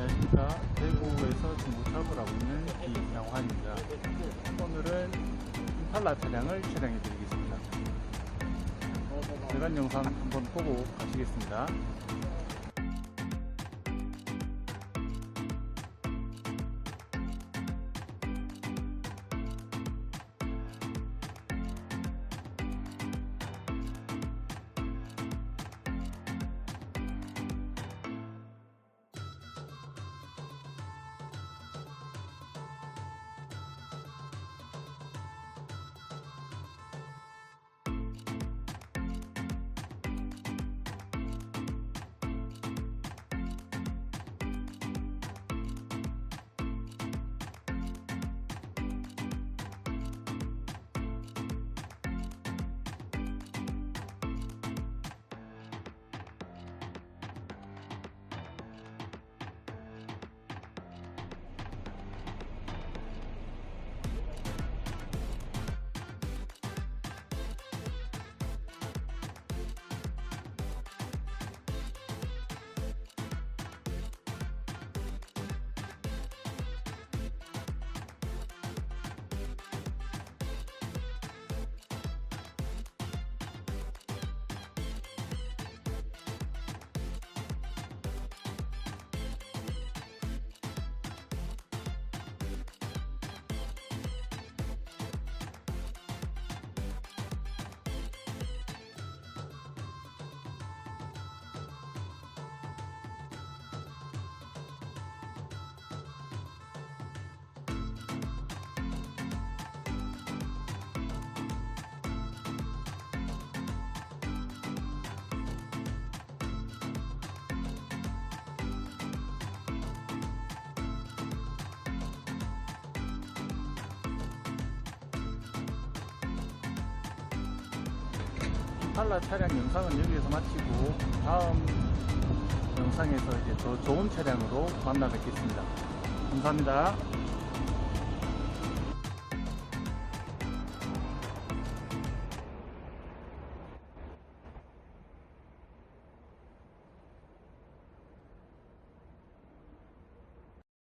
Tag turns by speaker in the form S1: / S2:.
S1: 안녕하십니까. 대구에서 중고차업을 하고 있는 김양환입니다. 오늘은 임팔라 차량을 촬영해 드리겠습니다. 외관 영상 한번 보고 가시겠습니다. 임팔라 차량 영상은 여기에서 마치고 다음 영상에서 이제 더 좋은 차량으로 만나 뵙겠습니다. 감사합니다.